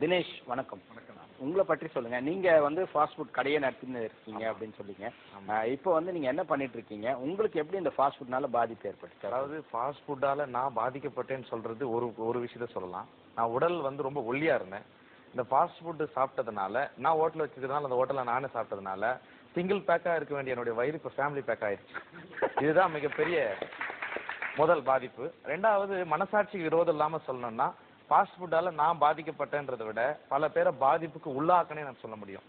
தினேஷ் வணக்கம். உங்களை பற்றி சொல்லுங்க. நீங்க வந்து ஃபாஸ்ட் ஃபுட் கடையை நடத்தின்னு இருக்கீங்க அப்படின்னு சொல்லிங்க. இப்போ வந்து நீங்க என்ன பண்ணிட்டு இருக்கீங்க? உங்களுக்கு எப்படி இந்த ஃபாஸ்ட் ஃபுட்னால பாதிப்பு ஏற்பட்டுச்சு? அதாவது ஃபாஸ்ட் ஃபுட்டால நான் பாதிக்கப்பட்டேன்னு சொல்றது ஒரு ஒரு விஷயத்த சொல்லலாம். நான் உடல் வந்து ரொம்ப ஒல்லியா இருந்தேன். இந்த ஃபாஸ்ட் ஃபுட்டு சாப்பிட்டதுனால நான் ஹோட்டல் வச்சுக்கிறதுனால அந்த ஹோட்டலில் நானே சாப்பிட்டதுனால சிங்கிள் பேக்கா இருக்க வேண்டிய என்னுடைய வயிறு இப்போ ஃபேமிலி பேக் ஆயிடுச்சு இதுதான் மிகப்பெரிய முதல் பாதிப்பு. ரெண்டாவது மனசாட்சிக்கு விரோதம் இல்லாம சொல்லணும்னா ஃபாஸ்ட் ஃபுட்டால் நான் பாதிக்கப்பட்டேன்றதை விட பல பேரை பாதிப்புக்கு உள்ளாக்கனே நான் சொல்ல முடியும்.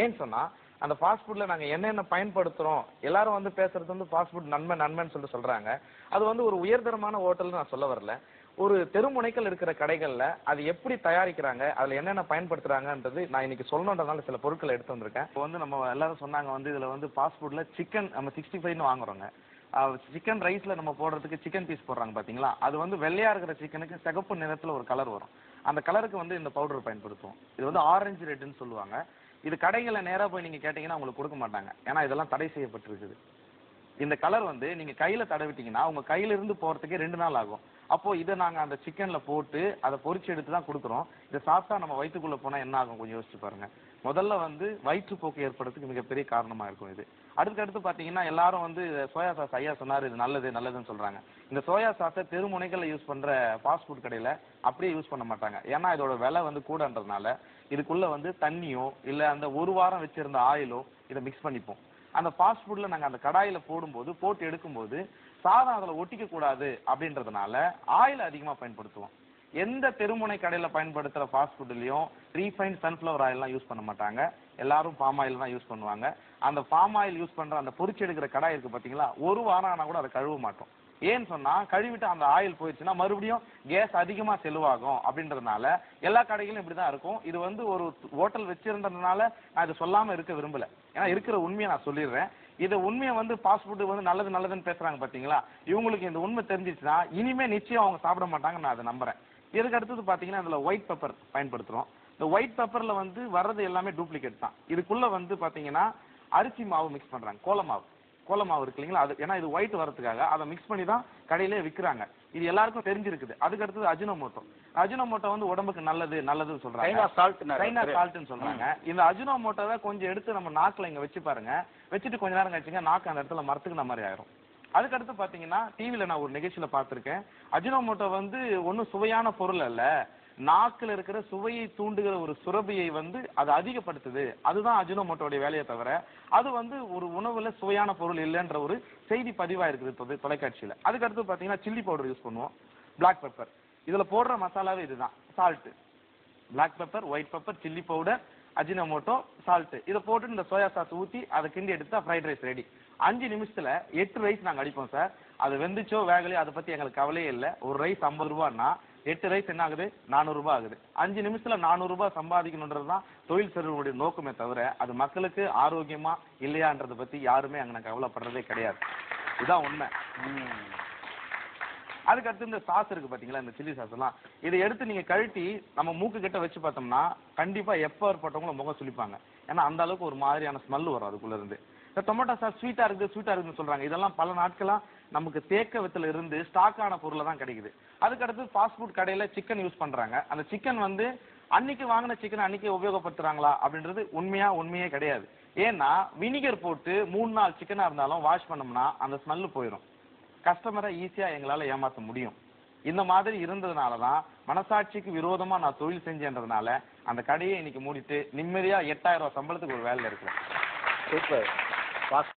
ஏன்னு சொன்னால் அந்த ஃபாஸ்ட் ஃபுட்டில் நாங்கள் என்னென்ன பயன்படுத்துகிறோம் எல்லாரும் வந்து பேசுறது வந்து ஃபாஸ்ட் ஃபுட் நன்மை நன்மைன்னு சொல்லிட்டு சொல்கிறாங்க அது வந்து ஒரு உயர்தரமான ஹோட்டல்னு நான் சொல்ல வரல. ஒரு தெருமுனைகள் இருக்கிற கடைகளில் அது எப்படி தயாரிக்கிறாங்க அதில் என்னென்ன பயன்படுத்துகிறாங்கன்றது நான் இன்னைக்கு சொல்லணுன்றதுனால சில பொருட்களை எடுத்து வந்திருக்கேன். இப்போ வந்து நம்ம எல்லாரும் சொன்னாங்க வந்து இதில் வந்து ஃபாஸ்ட் ஃபுட்டில் சிக்கன் நம்ம சிக்ஸ்டி ஃபைவ்னு வாங்குறோங்க. சிக்கன் ரைஸ்ல நம்ம போடுறதுக்கு சிக்கன் பீஸ் போடுறாங்க பாத்தீங்களா? அது வந்து வெள்ளையா இருக்கிற சிக்கனுக்கு சிகப்பு நிறத்துல ஒரு கலர் வரும். அந்த கலருக்கு வந்து இந்த பவுடர் பயன்படுத்துவோம். இது வந்து ஆரஞ்சு ரெட்டுன்னு சொல்லுவாங்க. இது கடைகளில் நேராக போய் நீங்கள் கேட்டிங்கன்னா உங்களுக்கு கொடுக்க மாட்டாங்க. ஏன்னா இதெல்லாம் தடை செய்யப்பட்டிருக்குது. இந்த கலர் வந்து நீங்க கையில தடவிட்டீங்கன்னா உங்க கையில இருந்து போறதுக்கே ரெண்டு நாள் ஆகும். அப்போ இதை நாங்க அந்த சிக்கன்ல போட்டு அதை பொரிச்சு எடுத்து தான் கொடுக்குறோம். இதை சாப்பிட்டா நம்ம வயிற்றுக்குள்ள போனா என்ன ஆகும்? கொஞ்சம் யோசிச்சு பாருங்க. முதல்ல வந்து வயிற்றுப்போக்கு ஏற்படுறதுக்கு மிகப்பெரிய காரணமா இருக்கும் இது. அடுத்தடுத்து பாத்தீங்கன்னா எல்லாரும் வந்து சோயா சாஸ் ஐயா சொன்னாரு இது நல்லது நல்லதுன்னு சொல்றாங்க. இந்த சோயா சாஸை தெருமுனைகள்ல யூஸ் பண்ற ஃபாஸ்ட் ஃபுட் கடையில அப்படியே யூஸ் பண்ண மாட்டாங்க. ஏன்னா இதோட விலை வந்து கூடன்றதுனால இதுக்குள்ள வந்து தண்ணியோ இல்ல அந்த ஒரு வாரம் வச்சிருந்த ஆயிலோ இதை மிக்ஸ் பண்ணிப்போம். அந்த ஃபாஸ்ட் ஃபுட்டில் நாங்கள் அந்த கடாயில் போடும்போது போட்டு எடுக்கும்போது சாதம் அதில் ஒட்டிக்கக்கூடாது அப்படின்றதுனால ஆயில் அதிகமாக பயன்படுத்துவோம். எந்த தெருமுனை கடையில் பயன்படுத்துகிற ஃபாஸ்ட் ஃபுட்லயும் ரீஃபைன் சன்ஃப்ளவர் ஆயிலெலாம் யூஸ் பண்ண மாட்டாங்க. எல்லாரும் பாம் ஆயில் தான் யூஸ் பண்ணுவாங்க. அந்த பாம் ஆயில் யூஸ் பண்ணுற அந்த பொறிச்சு எடுக்கிற கடாய் இருக்குது பார்த்தீங்களா ஒரு வாரம் ஆனால் கூட அதை கழுவ மாட்டோம். ஏன்னு சொன்னா கழுவிட்டு அந்த ஆயில் போயிடுச்சுன்னா மறுபடியும் கேஸ் அதிகமா செலவாகும் அப்படின்றதுனால எல்லா கடைகளும் இப்படிதான் இருக்கும். இது வந்து ஒரு ஹோட்டல் வச்சிருந்ததுனால நான் இது சொல்லாம இருக்க விரும்பல. ஏன்னா இருக்கிற உண்மையை நான் சொல்லிடுறேன். இதை உண்மையை வந்து ஃபாஸ்ட் ஃபுட்டு வந்து நல்லது நல்லதுன்னு பேசுறாங்க பாத்தீங்களா? இவங்களுக்கு இந்த உண்மை தெரிஞ்சிச்சுன்னா இனிமே நிச்சயம் அவங்க சாப்பிட மாட்டாங்க நான் அதை நம்புறேன். இதுக்கு அடுத்தது பாத்தீங்கன்னா அதில் ஒயிட் பெப்பர் பயன்படுத்துறோம். இந்த ஒயிட் பெப்பர்ல வந்து வர்றது எல்லாமே டூப்ளிகேட் தான். இதுக்குள்ள வந்து பாத்தீங்கன்னா அரிசி மாவு மிக்ஸ் பண்றாங்க. கோல மாவு கோல மாவு இருக்கு இல்லைங்களா? அது ஏன்னா இது ஒயிட் வரதுக்காக அதை மிக்ஸ் பண்ணி தான் கடையிலே விற்கிறாங்க இது எல்லாருக்கும் தெரிஞ்சிருக்குது. அதுக்கு அடுத்தது அஜினோமோட்டோ. அஜினோமோட்டோ வந்து உடம்புக்கு நல்லது நல்லதுன்னு சொல்றாங்க. சைனா சால்ட் சைனா சால்ட்னு சொல்றாங்க. இந்த அஜினோமோட்டோவை கொஞ்சம் எடுத்து நம்ம நாக்குல இங்க வச்சு பாருங்க. வச்சுட்டு கொஞ்ச நேரம் கழிச்சுங்க நாக்கு அந்த இடத்துல மரத்துக்கு மாதிரி ஆயிரும். அதுக்கடுத்து பாத்தீங்கன்னா டிவில நான் ஒரு நிகழ்ச்சியில பார்த்திருக்கேன். அஜினோமோட்டோ வந்து ஒன்றும் சுவையான பொருள் அல்ல. நாக்கில் இருக்கிற சுவையை தூண்டுகிற ஒரு சுரபியை வந்து அது அதிகப்படுத்துது. அதுதான் அஜினோமோட்டோடைய வேலையை தவிர அது வந்து ஒரு உணவுல சுவையான பொருள் இல்லைன்ற ஒரு செய்தி பதிவாக இருக்குது இப்போ தொலைக்காட்சியில். அதுக்கடுத்து பார்த்தீங்கன்னா சில்லி பவுடர் யூஸ் பண்ணுவோம். பிளாக் பெப்பர் இதில் போடுற மசாலாவே இதுதான். Salt black pepper white pepper chilli powder Ajinomoto salt இதை போட்டு இந்த சோயா சாஸ் ஊற்றி அதை கிண்டி எடுத்தா ஃப்ரைட் ரைஸ் ரெடி அஞ்சு நிமிஷத்தில் எட்டு ரைஸ் நாங்கள் அடிப்போம் சார். அது வெந்துச்சோ வேகலையோ அதை பற்றி எங்களுக்கு கவலையே இல்லை. ஒரு ரைஸ் ஐம்பது ரூபான்னா எட்டு ரைஸ் என்ன ஆகுது? நானூறு ரூபாய் ஆகுது. அஞ்சு நிமிஷத்துல நானூறு ரூபாய் சம்பாதிக்கணுன்றது தான் தொழில் செல்வனுடைய நோக்கமே தவிர அது மக்களுக்கு ஆரோக்கியமா இல்லையான்றதை பத்தி யாருமே அங்கே கவலைப்படுறதே கிடையாது. இதுதான் உண்மை. அதுக்கடுத்து இந்த சாஸ் இருக்கு பாத்தீங்களா? இந்த சில்லி சாஸ் எல்லாம். இதை எடுத்து நீங்க கழட்டி நம்ம மூக்கு கிட்ட வச்சு பார்த்தோம்னா கண்டிப்பா எப்ப ஏற்பட்டவங்களும் முகம் சுளிப்பாங்க. ஏன்னா அந்த அளவுக்கு ஒரு மாதிரியான ஸ்மெல் வரும் அதுக்குள்ள இருந்து. இந்த டொமேட்டோ சாஸ் ஸ்வீட்டாக இருக்குது ஸ்வீட்டாக இருக்குதுன்னு சொல்கிறாங்க இதெல்லாம் பல நாட்களாக நமக்கு தேக்க வித்துல இருந்து ஸ்டாக்கான பொருளை தான் கிடைக்குது. அதுக்கு அடுத்து ஃபாஸ்ட் ஃபுட் கடையில் சிக்கன் யூஸ் பண்ணுறாங்க அந்த சிக்கன் வந்து அன்னைக்கு வாங்கின சிக்கன் அன்னைக்கு உபயோகப்படுத்துறாங்களா அப்படின்றது உண்மையா உண்மையே கிடையாது. ஏன்னா வினிகர் போட்டு மூணு நாள் சிக்கனாக இருந்தாலும் வாஷ் பண்ணோம்னா அந்த ஸ்மெல் போயிடும் கஸ்டமரை ஈஸியாக எங்களால் ஏமாற்ற முடியும். இந்த மாதிரி இருந்ததுனால தான் மனசாட்சிக்கு விரோதமாக நான் தொழில் செஞ்சேன்றதுனால அந்த கடையை இன்னைக்கு மூடிட்டு நிம்மதியாக எட்டாயிரம் ரூபா சம்பளத்துக்கு ஒரு வேலையில் இருக்கிறேன். சூப்பர். ஃபாஸ்ட்